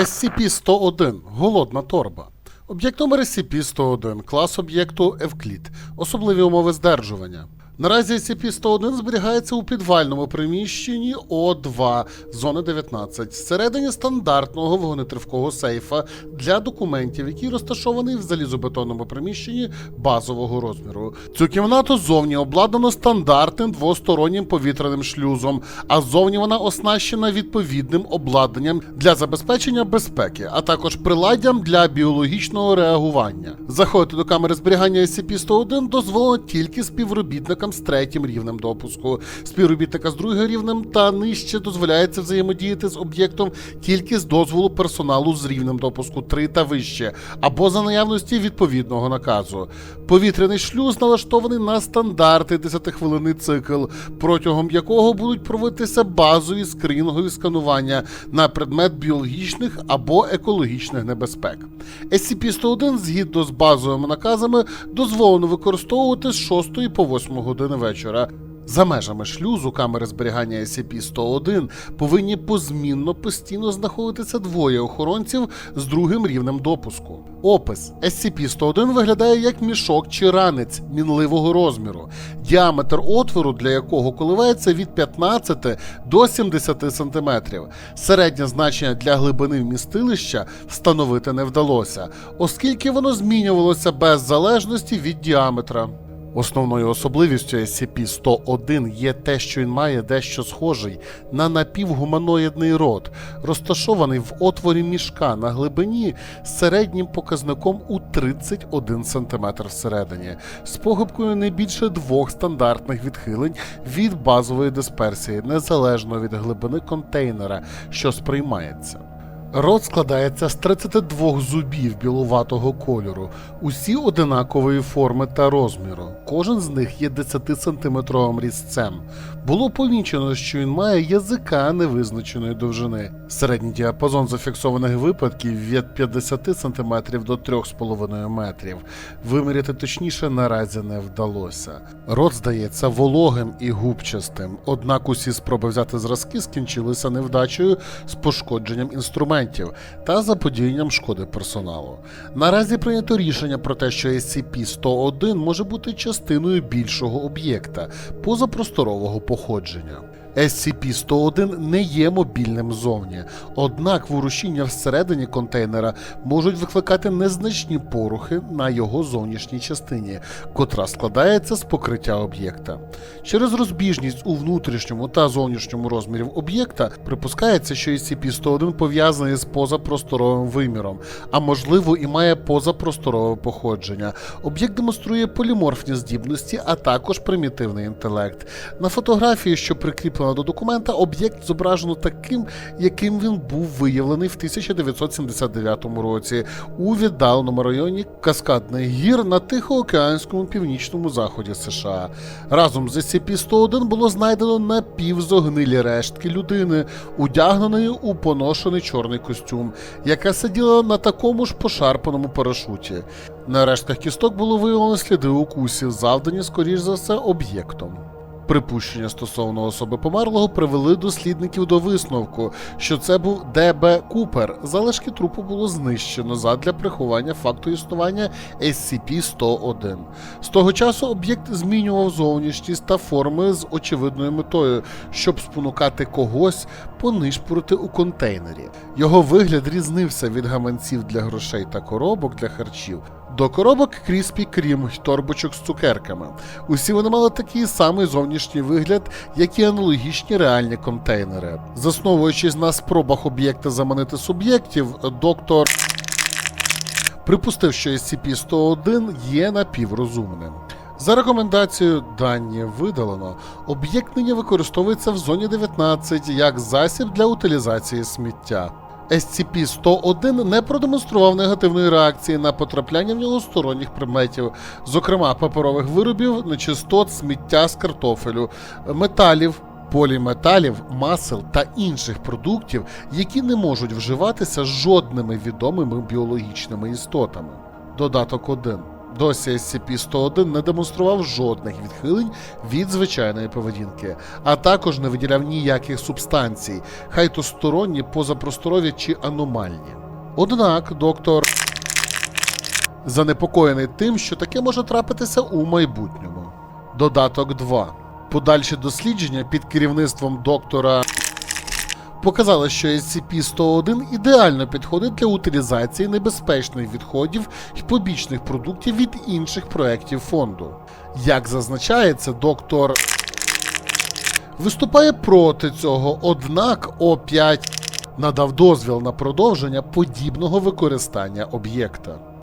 SCP-101 Голодна торба. Об'єкт номер SCP-101, клас об'єкту Евклід. Особливі умови здержування. Наразі SCP-101 зберігається у підвальному приміщенні О2 зони 19 всередині стандартного вогнетривкого сейфа для документів, який розташований в залізобетонному приміщенні базового розміру. Цю кімнату зовні обладнано стандартним двостороннім повітряним шлюзом, а зовні вона оснащена відповідним обладнанням для забезпечення безпеки, а також приладдям для біологічного реагування. Заходити до камери зберігання SCP-101 дозволено тільки співробітникам з третім рівнем допуску. Співробітника з другим рівнем та нижче дозволяється взаємодіяти з об'єктом тільки з дозволу персоналу з рівнем допуску 3 та вище, або за наявності відповідного наказу. Повітряний шлюз налаштований на стандартний 10-хвилинний цикл, протягом якого будуть проводитися базові скринінгові сканування на предмет біологічних або екологічних небезпек. SCP-101 згідно з базовими наказами дозволено використовувати з 6 по 8 години вечора. За межами шлюзу камери зберігання SCP-101 повинні позмінно постійно знаходитися двоє охоронців з другим рівнем допуску. Опис SCP-101 виглядає як мішок чи ранець мінливого розміру, діаметр отвору для якого коливається від 15 до 70 см. Середнє значення для глибини вмістилища встановити не вдалося, оскільки воно змінювалося без залежності від діаметра. Основною особливістю SCP-101 є те, що він має дещо схожий на напівгуманоїдний рот, розташований в отворі мішка на глибині з середнім показником у 31 см всередині, з погибкою не більше двох стандартних відхилень від базової дисперсії, незалежно від глибини контейнера, що сприймається. Рот складається з 32 зубів білуватого кольору, усі одинакової форми та розміру. Кожен з них є 10-сантиметровим різцем. Було помічено, що він має язика невизначеної довжини. Середній діапазон зафіксованих випадків від 50 см до 3,5 метрів. Виміряти точніше наразі не вдалося. Рот здається вологим і губчастим, однак усі спроби взяти зразки скінчилися невдачею з пошкодженням інструментів та заподіянням шкоди персоналу. Наразі прийнято рішення про те, що SCP-101 може бути частиною більшого об'єкта позапросторового походження. SCP-101 не є мобільним зовні, однак ворушіння всередині контейнера можуть викликати незначні порухи на його зовнішній частині, котра складається з покриття об'єкта. Через розбіжність у внутрішньому та зовнішньому розмірів об'єкта припускається, що SCP-101 пов'язаний з позапросторовим виміром, а можливо і має позапросторове походження. Об'єкт демонструє поліморфні здібності, а також примітивний інтелект. На фотографії, що прикріплена до документа, об'єкт зображено таким, яким він був виявлений в 1979 році у віддаленому районі Каскадних гір на Тихоокеанському північному заході США. Разом з SCP-101 було знайдено напівзогнилі рештки людини, одягненої у поношений чорний костюм, яка сиділа на такому ж пошарпаному парашуті. На рештках кісток було виявлено сліди укусів, завдані, скоріш за все, об'єктом. Припущення стосовно особи померлого привели дослідників до висновку, що це був ДБ Купер. Залишки трупу було знищено задля приховання факту існування SCP-101. З того часу об'єкт змінював зовнішність та форми з очевидною метою, щоб спонукати когось понишпорити у контейнері. Його вигляд різнився від гаманців для грошей та коробок для харчів. До коробок Кріспі Крім й торбочок з цукерками. Усі вони мали такий самий зовнішній вигляд, як і аналогічні реальні контейнери. Засновуючись на спробах об'єкта заманити суб'єктів, доктор припустив, що SCP-101 є напіврозумним. За рекомендацією дані видалено, об'єкт нині використовується в зоні 19 як засіб для утилізації сміття. SCP-101 не продемонстрував негативної реакції на потрапляння в нього сторонніх предметів, зокрема паперових виробів, нечистот, сміття з картофелю, металів, поліметалів, масел та інших продуктів, які не можуть вживатися жодними відомими біологічними істотами. Додаток 1. Досі SCP-101 не демонстрував жодних відхилень від звичайної поведінки, а також не виділяв ніяких субстанцій, хай то сторонні, позапросторові чи аномальні. Однак доктор занепокоєний тим, що таке може трапитися у майбутньому. Додаток 2. Подальші дослідження під керівництвом доктора показали, що SCP-101 ідеально підходить для утилізації небезпечних відходів і побічних продуктів від інших проєктів фонду. Як зазначається, доктор виступає проти цього, однак О5 надав дозвіл на продовження подібного використання об'єкта.